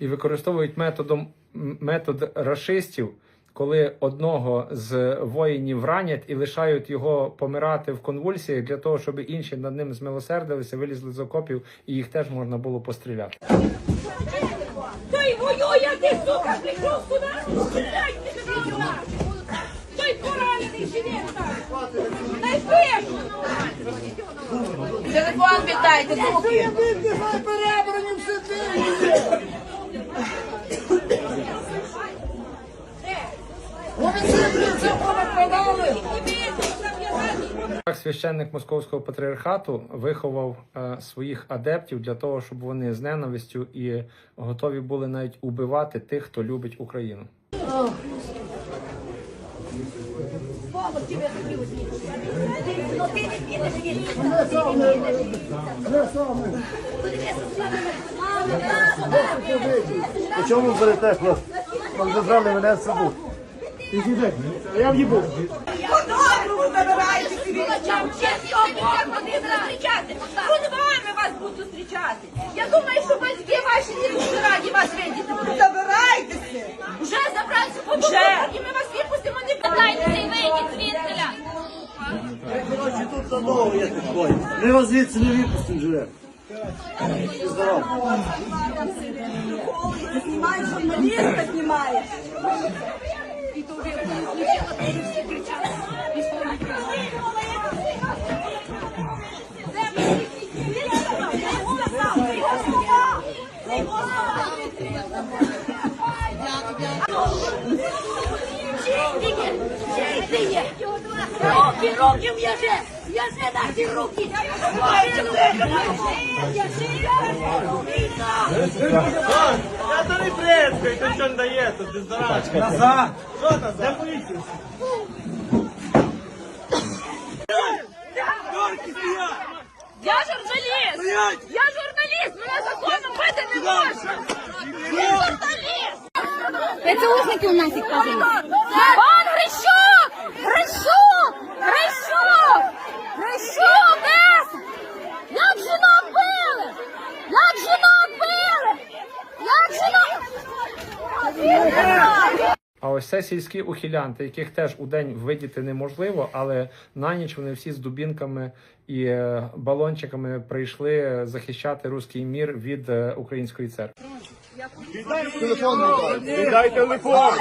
і використовують методом метод рашистів, коли одного з воїнів ранять і лишають його помирати в конвульсіях для того, щоб інші над ним змилосердилися, вилізли з окопів і їх теж можна було постріляти. Той воює, ти, сука, прийшов сюди! Телефон віддайте, суки! Так, священник московського патріархату виховав е, своїх адептів для того, щоб вони з ненавистю і готові були навіть убивати тих, хто любить Україну. Чому берете, хлопці? Вам забрали мене з собою. Ідіть, я в'їбу. Подобру забирайте собі! Чесно, один зустрічати! Кунвами вас будуть зустрічати! Я думаю, що батьки ваші не раді вас видіти! Забирайтеся! Вже забралися по Вже! І ми вас Коротше, тут задовго є такої. Ми вас звідси не випустимо живе. Здорово. Знімаєш, журналіста знімаєш! Руки, руки в'яжи! В'яжи наші руки! Я то не прескай, то що не дає, то без зарачки. Назад! Що назад? Де поліція? Дорки стоять! Я журналіст! Я журналіст! Мене законом бити не можна! Я журналіст! ПЦУшники у нас їх кажуть. А ось це сільські ухилянти, яких теж у день видіти неможливо, але на ніч вони всі з дубінками і е, балончиками прийшли захищати руський мір від е, української церкви. Телефон не дай. Дай телефон!